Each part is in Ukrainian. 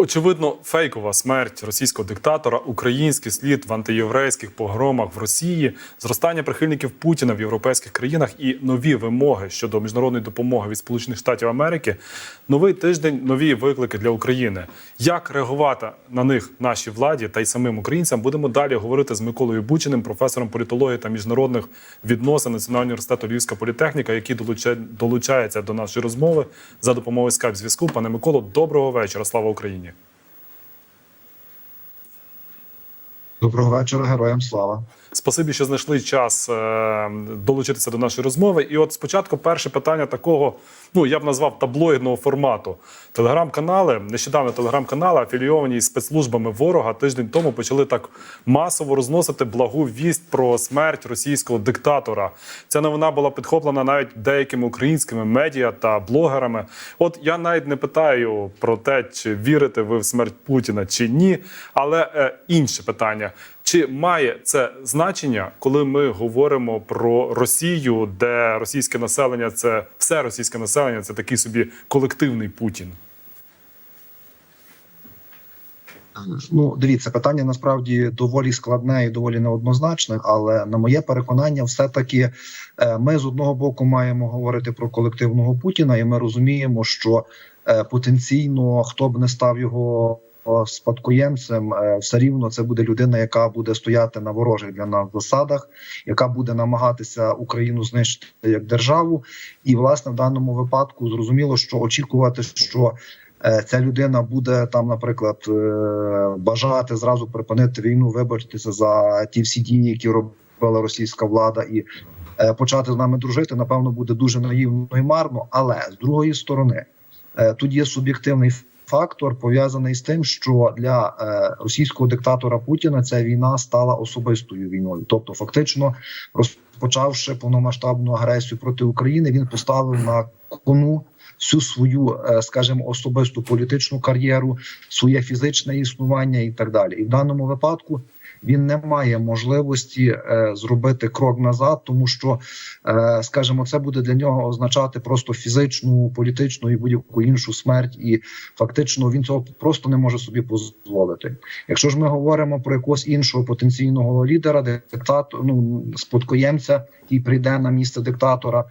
Очевидно, фейкова смерть російського диктатора, український слід в антиєврейських погромах в Росії, зростання прихильників Путіна в європейських країнах і нові вимоги щодо міжнародної допомоги від Сполучених Штатів Америки. Новий тиждень, нові виклики для України. Як реагувати на них нашій владі та й самим українцям? Будемо далі говорити з Миколою Бучиним, професором політології та міжнародних відносин Національного університету Львівська політехніка, який долуча- долучається до нашої розмови за допомогою скайп зв'язку. Пане Миколо, доброго вечора. Слава Україні. Доброго вечора, героям слава. Спасибі, що знайшли час е, долучитися до нашої розмови. І от спочатку перше питання такого, ну я б назвав таблоїдного формату. Телеграм-канали, нещодавно телеграм-канали, афілійовані спецслужбами ворога, тиждень тому почали так масово розносити благу вість про смерть російського диктатора. Ця новина була підхоплена навіть деякими українськими медіа та блогерами. От я навіть не питаю про те, чи вірите ви в смерть Путіна чи ні, але е, інше питання. Чи має це значення, коли ми говоримо про Росію, де російське населення це все російське населення, це такий собі колективний Путін? Ну, дивіться, питання насправді доволі складне і доволі неоднозначне, але на моє переконання, все-таки е, ми з одного боку маємо говорити про колективного Путіна, і ми розуміємо, що е, потенційно хто б не став його спадкоємцем, е, все рівно це буде людина, яка буде стояти на ворожих для нас засадах, яка буде намагатися Україну знищити як державу. І власне в даному випадку зрозуміло, що очікувати, що е, ця людина буде там, наприклад, е, бажати зразу припинити війну, вибачитися за ті всі дії, які робила російська влада, і е, почати з нами дружити, напевно, буде дуже наївно і марно. Але з другої сторони, е, тут є суб'єктивний фактор пов'язаний з тим, що для е, російського диктатора Путіна ця війна стала особистою війною, тобто, фактично, розпочавши повномасштабну агресію проти України, він поставив на кону всю свою, е, скажімо, особисту політичну кар'єру, своє фізичне існування і так далі. І в даному випадку він не має можливості е, зробити крок назад, тому що, е, скажімо, це буде для нього означати просто фізичну, політичну і будь-яку іншу смерть, і фактично він цього просто не може собі дозволити. Якщо ж ми говоримо про якогось іншого потенційного лідера, диктатора, ну спадкоємця, який прийде на місце диктатора.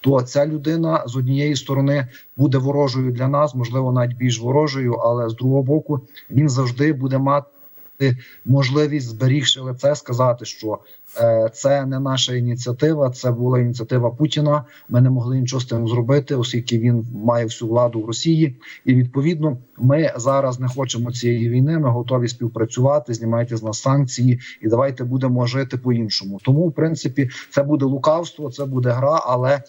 То ця людина з однієї сторони буде ворожою для нас, можливо, навіть більш ворожою, але з другого боку він завжди буде мати можливість, зберігши лице, сказати, що е, це не наша ініціатива, це була ініціатива Путіна. Ми не могли нічого з тим зробити, оскільки він має всю владу в Росії. І відповідно, ми зараз не хочемо цієї війни. Ми готові співпрацювати. Знімайте з нас санкції, і давайте будемо жити по іншому. Тому, в принципі, це буде лукавство, це буде гра, але.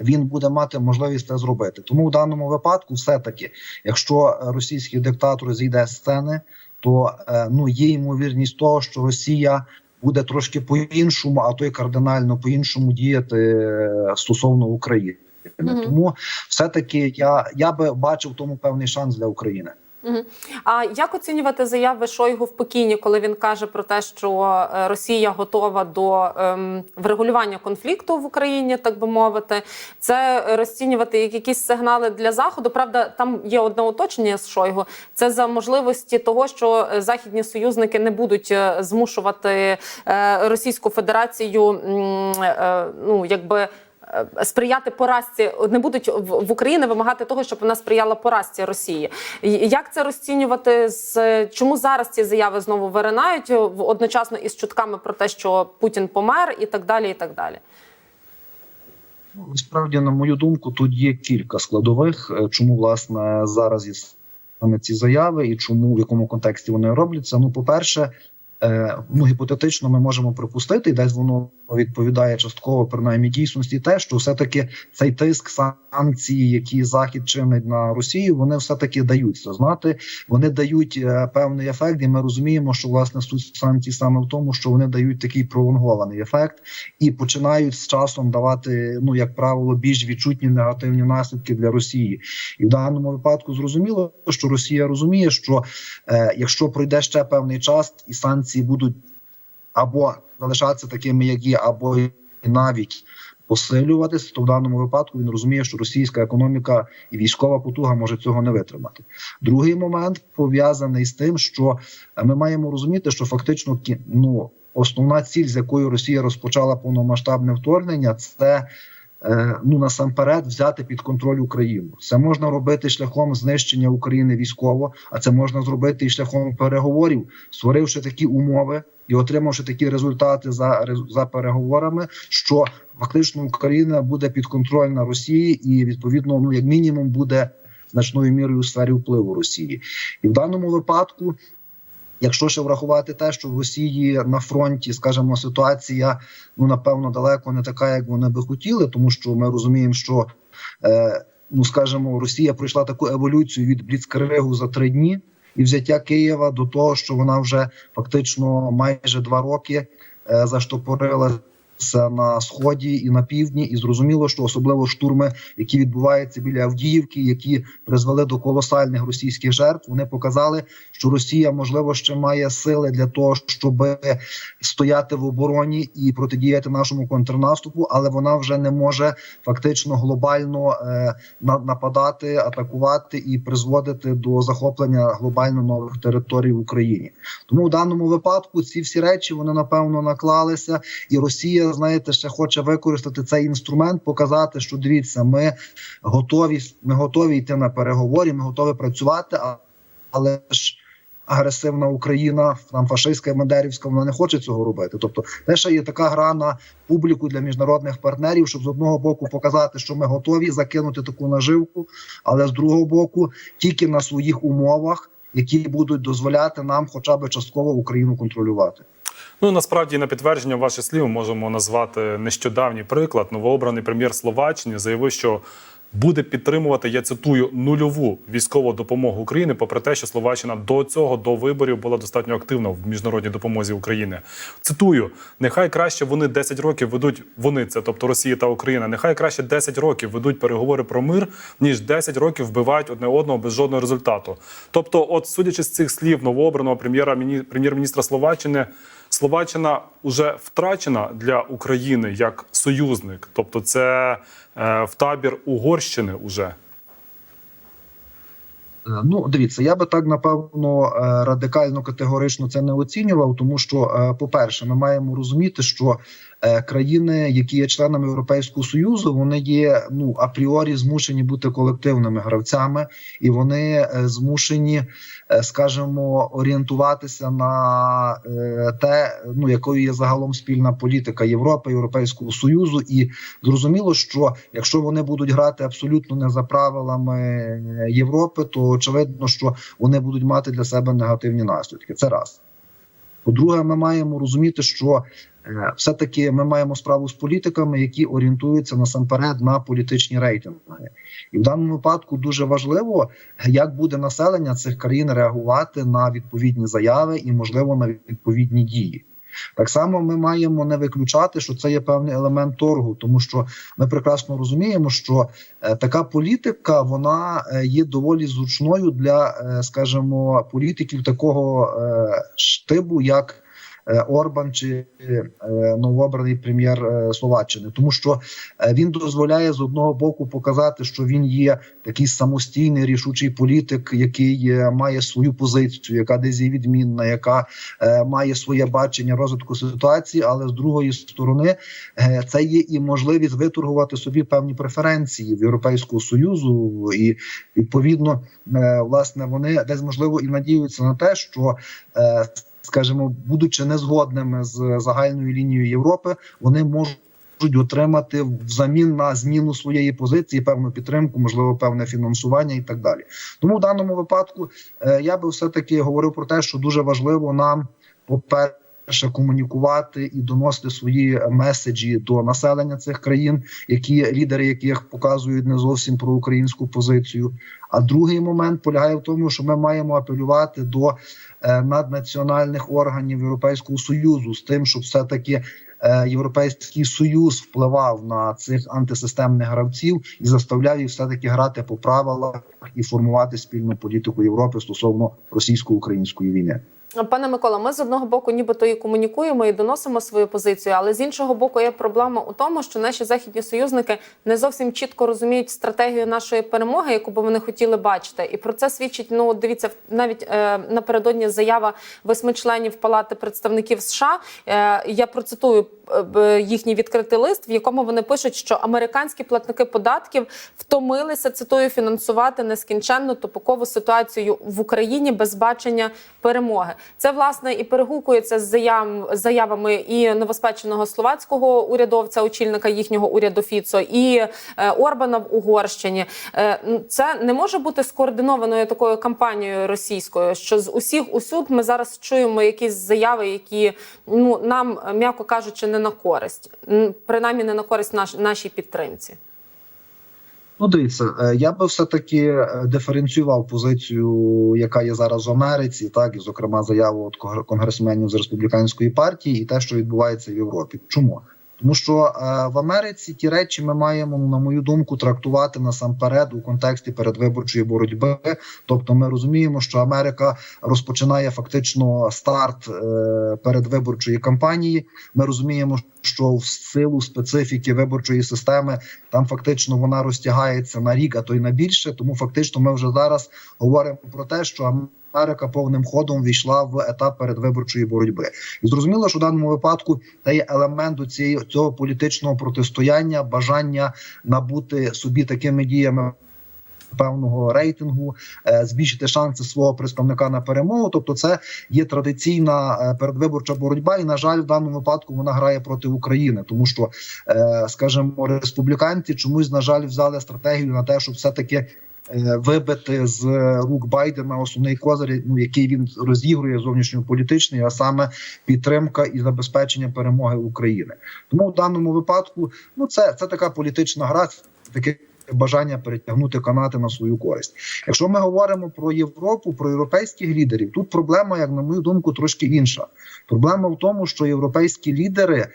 Він буде мати можливість це зробити. Тому в даному випадку, все таки, якщо російський диктатор зійде з сцени, то е, ну є ймовірність того, що Росія буде трошки по-іншому, а то й кардинально по-іншому діяти е, стосовно України. Мгм. Тому все таки я, я би бачив тому певний шанс для України. А як оцінювати заяви Шойгу в Пекіні, коли він каже про те, що е, Росія готова до ем, врегулювання конфлікту в Україні, так би мовити, це розцінювати як якісь сигнали для заходу? Правда, там є одне уточнення з Шойгу. Це за можливості того, що е, західні союзники не будуть е, змушувати Російську Федерацію, ну якби. Е, Сприяти поразці не будуть в Україні вимагати того, щоб вона сприяла поразці Росії. Як це розцінювати з чому зараз ці заяви знову виринають в- одночасно із чутками про те, що Путін помер, і так далі, і так далі. Насправді, на мою думку, тут є кілька складових, е, чому власне зараз є саме ці заяви, і чому в якому контексті вони робляться. Ну, по-перше, е, ну гіпотетично, ми можемо припустити, і десь воно відповідає частково принаймні дійсності, те, що все таки цей тиск санкції, які захід чинить на Росію, вони все таки даються знати. Вони дають е, певний ефект, і ми розуміємо, що власне суть санкцій саме в тому, що вони дають такий пролонгований ефект і починають з часом давати, ну як правило, більш відчутні негативні наслідки для Росії. І в даному випадку зрозуміло, що Росія розуміє, що е, якщо пройде ще певний час, і санкції будуть або залишатися такими, як є, або навіть посилюватися, то в даному випадку він розуміє, що російська економіка і військова потуга може цього не витримати. Другий момент пов'язаний з тим, що ми маємо розуміти, що фактично ну, основна ціль, з якою Росія розпочала повномасштабне вторгнення, це ну насамперед взяти під контроль Україну. Це можна робити шляхом знищення України військово, а це можна зробити і шляхом переговорів, створивши такі умови і отримавши такі результати за за переговорами, що фактично Україна буде підконтрольна Росії, і відповідно, ну як мінімум, буде значною мірою у сфері впливу Росії, і в даному випадку. Якщо ще врахувати те, що в Росії на фронті, скажімо, ситуація ну напевно далеко не така, як вони би хотіли, тому що ми розуміємо, що е, ну скажімо, Росія пройшла таку еволюцію від Бліцкригу за три дні і взяття Києва до того, що вона вже фактично майже два роки е, заштопорилася на сході і на півдні, і зрозуміло, що особливо штурми, які відбуваються біля Авдіївки, які призвели до колосальних російських жертв, вони показали, що Росія можливо ще має сили для того, щоб стояти в обороні і протидіяти нашому контрнаступу, але вона вже не може фактично глобально е, на- нападати, атакувати і призводити до захоплення глобально нових територій в Україні. Тому в даному випадку ці всі речі вони напевно наклалися, і Росія, знаєте, ще хоче використати цей інструмент, показати, що дивіться, ми готові, ми готові йти на переговори, ми готові працювати, але ж. Агресивна Україна, там фашистська Мандерівська, вона не хоче цього робити. Тобто, те, ще є така гра на публіку для міжнародних партнерів, щоб з одного боку показати, що ми готові закинути таку наживку, але з другого боку, тільки на своїх умовах, які будуть дозволяти нам, хоча б частково Україну контролювати. Ну насправді на підтвердження ваших слів можемо назвати нещодавній приклад. Новообраний прем'єр Словаччини заявив, що буде підтримувати, я цитую, нульову військову допомогу України, попри те, що Словаччина до цього до виборів була достатньо активна в міжнародній допомозі України. Цитую: нехай краще вони 10 років ведуть вони, це тобто Росія та Україна. Нехай краще 10 років ведуть переговори про мир, ніж 10 років вбивають одне одного без жодного результату. Тобто, от судячи з цих слів новообраного прем'єра міні- прем'єр-міністра Словаччини. Словаччина вже втрачена для України як союзник, тобто це е, в табір Угорщини уже. Е, Ну, дивіться, я би так напевно е, радикально категорично це не оцінював, тому що, е, по-перше, ми маємо розуміти, що країни, які є членами Європейського союзу, вони є ну апріорі змушені бути колективними гравцями, і вони е, змушені, е, скажімо, орієнтуватися на е, те, ну якою є загалом спільна політика Європи, Європейського союзу, і зрозуміло, що якщо вони будуть грати абсолютно не за правилами е, Європи, то очевидно, що вони будуть мати для себе негативні наслідки. Це раз. По-друге, ми маємо розуміти, що е, все-таки ми маємо справу з політиками, які орієнтуються насамперед на політичні рейтинги. І в даному випадку дуже важливо, як буде населення цих країн реагувати на відповідні заяви і, можливо, на відповідні дії. Так само ми маємо не виключати, що це є певний елемент торгу, тому що ми прекрасно розуміємо, що е, така політика вона е, є доволі зручною для, е, скажімо, політиків такого штибу, як Орбан чи е, новообраний прем'єр е, Словаччини, тому що е, він дозволяє з одного боку показати, що він є такий самостійний рішучий політик, який е, має свою позицію, яка десь є відмінна, яка е, має своє бачення розвитку ситуації, але з другої сторони е, це є і можливість виторгувати собі певні преференції в Європейського союзу, і відповідно, е, власне, вони десь можливо і надіються на те, що. Скажімо, будучи незгодними з загальною лінією Європи, вони можуть отримати взамін на зміну своєї позиції певну підтримку, можливо, певне фінансування і так далі. Тому в даному випадку е, я би все таки говорив про те, що дуже важливо нам, по-перше, комунікувати і доносити свої меседжі до населення цих країн, які лідери яких показують не зовсім про українську позицію. А другий момент полягає в тому, що ми маємо апелювати до е, наднаціональних органів Європейського союзу з тим, щоб все таки е, Європейський союз впливав на цих антисистемних гравців і заставляв їх все таки грати по правилах і формувати спільну політику Європи стосовно російсько-української війни. Пане Микола, ми з одного боку, нібито і комунікуємо і доносимо свою позицію, але з іншого боку, є проблема у тому, що наші західні союзники не зовсім чітко розуміють стратегію нашої перемоги, яку би вони хотіли бачити. І про це свідчить. Ну, дивіться, навіть е, напередодні заява восьми членів Палати представників США. Е, я процитую е, їхній відкритий лист, в якому вони пишуть, що американські платники податків втомилися цитую фінансувати нескінченну тупикову ситуацію в Україні без бачення перемоги. Це власне і перегукується з заяв, заявами і новоспеченого словацького урядовця, очільника їхнього уряду Фіцо, і е, Орбана в Угорщині. Е, це не може бути скоординованою такою кампанією російською, що з усіх усюд ми зараз чуємо якісь заяви, які ну нам, м'яко кажучи, не на користь, принаймні не на користь наш, нашій підтримці. Ну, дивіться, е, я би все таки е, диференціював позицію, яка є зараз в Америці, так і зокрема заяву от конгр- конгресменів з республіканської партії, і те, що відбувається в Європі. Чому? Тому що е, в Америці ті речі ми маємо, ну, на мою думку, трактувати насамперед у контексті передвиборчої боротьби. Тобто, ми розуміємо, що Америка розпочинає фактично старт е, передвиборчої кампанії. Ми розуміємо, що в силу специфіки виборчої системи там фактично вона розтягається на рік, а то й на більше. Тому фактично ми вже зараз говоримо про те, що Америка повним ходом війшла в етап передвиборчої боротьби, і зрозуміло, що в даному випадку це є елемент до цієї цього політичного протистояння, бажання набути собі такими діями. Певного рейтингу е, збільшити шанси свого представника на перемогу. Тобто, це є традиційна е, передвиборча боротьба, і на жаль, в даному випадку вона грає проти України, тому що, е, скажімо, республіканці чомусь на жаль взяли стратегію на те, щоб все таки вибити з рук Байдена основний козир, ну який він розігрує зовнішньополітичний, а саме підтримка і забезпечення перемоги України. Тому в даному випадку, ну це, це така політична гра, таке бажання перетягнути канати на свою користь. Якщо ми говоримо про Європу, про європейських лідерів, тут проблема, як на мою думку, трошки інша. Проблема в тому, що європейські лідери.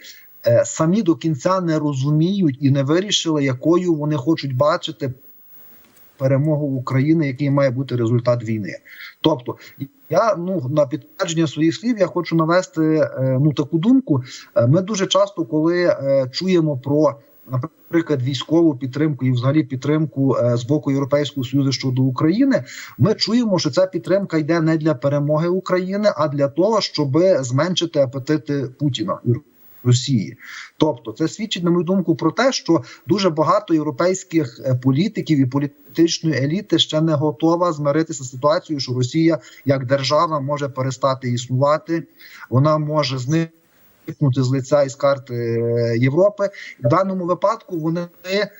е, Самі до кінця не розуміють і не вирішили, якою вони хочуть бачити перемогу України, який має бути результат війни. Тобто, я ну на підтвердження своїх слів я хочу навести е, ну таку думку. Е, Ми дуже часто, коли е, чуємо про наприклад військову підтримку і взагалі підтримку з боку Європейського союзу щодо України, ми чуємо, що ця підтримка йде не для перемоги України, а для того, щоб зменшити апетити Путіна. Росії, тобто це свідчить, на мою думку, про те, що дуже багато європейських е, політиків і політичної еліти ще не готова змиритися з ситуацією, що Росія як держава може перестати існувати, вона може зникнути з лиця і з карти е, Європи. В даному випадку вони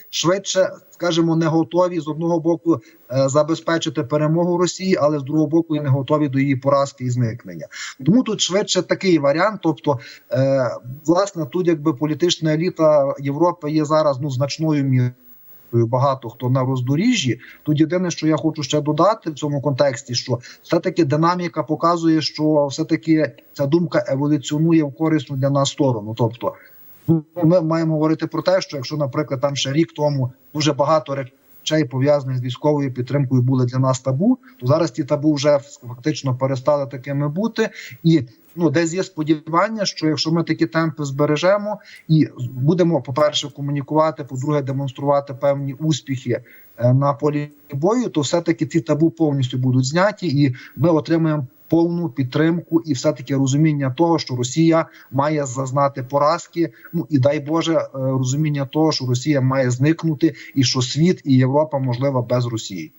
швидше, скажімо, не готові з одного боку е, забезпечити перемогу Росії, але з другого боку і не готові до її поразки і зникнення. Тому тут швидше такий варіант. Тобто, е, власне, тут якби політична еліта Європи є зараз ну значною мірою. Багато хто на роздоріжжі. Тут єдине, що я хочу ще додати в цьому контексті, що все-таки динаміка показує, що все-таки ця думка еволюціонує в корисну для нас сторону. Тобто, ну, ми маємо говорити про те, що якщо, наприклад, там ще рік тому дуже багато речей пов'язаних з військовою підтримкою були для нас табу, то зараз ті табу вже фактично перестали такими бути, і ну десь є сподівання, що якщо ми такі темпи збережемо і будемо, по перше, комунікувати, по-друге, демонструвати певні успіхи е, на полі бою, то все таки ці табу повністю будуть зняті, і ми отримаємо. Повну підтримку і все таки розуміння того, що Росія має зазнати поразки. Ну і дай Боже е, розуміння того, що Росія має зникнути, і що світ і Європа можлива без Росії.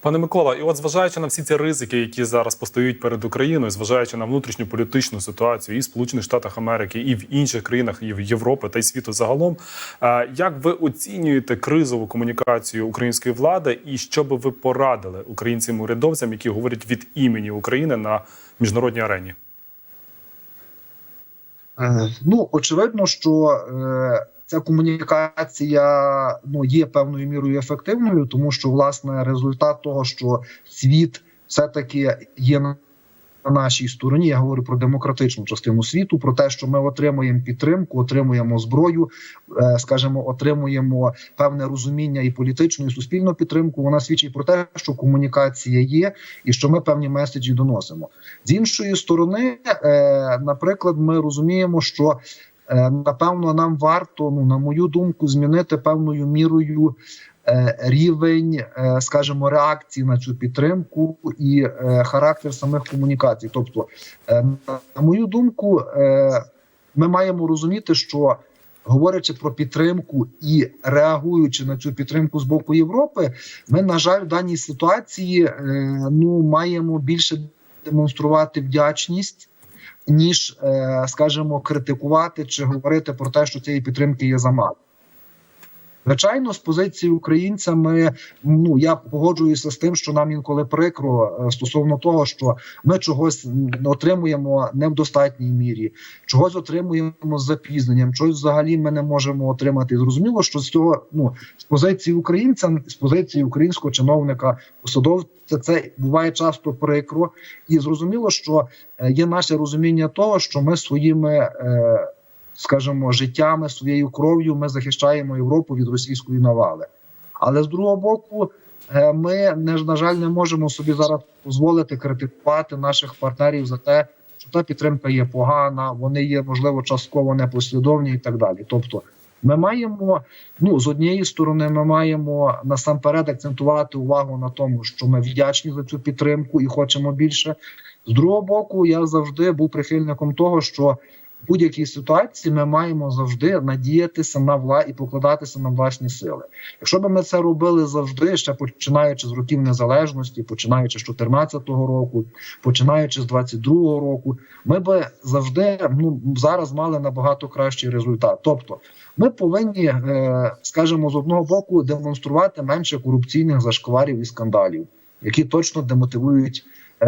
Пане Микола, і от зважаючи на всі ці ризики, які зараз постають перед Україною, зважаючи на внутрішню політичну ситуацію і в Сполучених Штатах Америки, і в інших країнах і в Європи та й світу загалом, е, як ви оцінюєте кризову комунікацію української влади, і що би ви порадили українцям урядовцям, які говорять від імені України на міжнародній арені? Е, Ну очевидно, що е, ця комунікація ну є певною мірою ефективною, тому що власне результат того, що світ все таки є на нашій стороні. Я говорю про демократичну частину світу, про те, що ми отримуємо підтримку, отримуємо зброю, е, скажімо, отримуємо певне розуміння і політичну, і суспільну підтримку. Вона свідчить про те, що комунікація є, і що ми певні меседжі доносимо. З іншої сторони, е, наприклад, ми розуміємо, що напевно нам варто, ну на мою думку, змінити певною мірою. е, Рівень, е, скажімо, реакції на цю підтримку і е, характер самих комунікацій. Тобто, е, на мою думку, е, ми маємо розуміти, що говорячи про підтримку і реагуючи на цю підтримку з боку Європи, ми, на жаль, в даній ситуації е, ну маємо більше демонструвати вдячність. Ніж, е, скажімо, критикувати чи говорити про те, що цієї підтримки є замало. Звичайно, з позиції українця ми ну я погоджуюся з тим, що нам інколи прикро е, стосовно того, що ми чогось отримуємо не в достатній мірі, чогось отримуємо з запізненням, чогось взагалі ми не можемо отримати. Зрозуміло, що з цього ну з позиції українця, з позиції українського чиновника, посадовця, це буває часто прикро, і зрозуміло, що е, є наше розуміння того, що ми своїми. Е, скажімо, життями, своєю кров'ю ми захищаємо Європу від російської навали. Але з другого боку, е, ми не на жаль не можемо собі зараз дозволити критикувати наших партнерів за те, що та підтримка є погана, вони є можливо частково непослідовні і так далі. Тобто, ми маємо ну з однієї сторони, ми маємо насамперед акцентувати увагу на тому, що ми вдячні за цю підтримку і хочемо більше. З другого боку, я завжди був прихильником того, що будь-якій ситуації ми маємо завжди надіятися на вла і покладатися на власні сили. Якщо б ми це робили завжди, ще починаючи з років незалежності, починаючи з 2014 року, починаючи з 22-го року, ми би завжди ну зараз мали набагато кращий результат. Тобто, ми повинні, е, скажімо, з одного боку демонструвати менше корупційних зашкварів і скандалів, які точно демотивують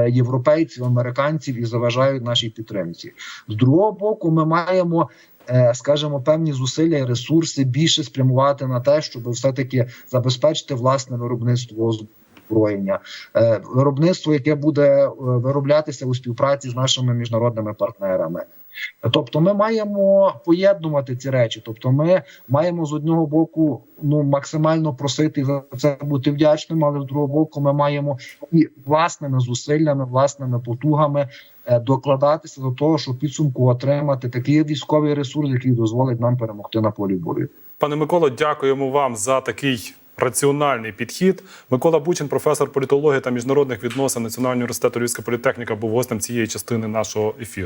європейців, американців і заважають нашій підтримці. З другого боку, ми маємо. е, Скажімо, певні зусилля і ресурси більше спрямувати на те, щоб все таки забезпечити власне виробництво озброєння, Е, виробництво, яке буде е, вироблятися у співпраці з нашими міжнародними партнерами. Тобто, ми маємо поєднувати ці речі. Тобто, ми маємо з одного боку ну максимально просити за це бути вдячним, але з другого боку, ми маємо і власними зусиллями, власними потугами е, докладатися до того, щоб підсумку отримати такий військовий ресурс, який дозволить нам перемогти на полі бою. Пане Миколо, дякуємо вам за такий раціональний підхід. Микола Бучин, професор політології та міжнародних відносин Національного університету Львівська політехніка, був гостем цієї частини нашого ефіру.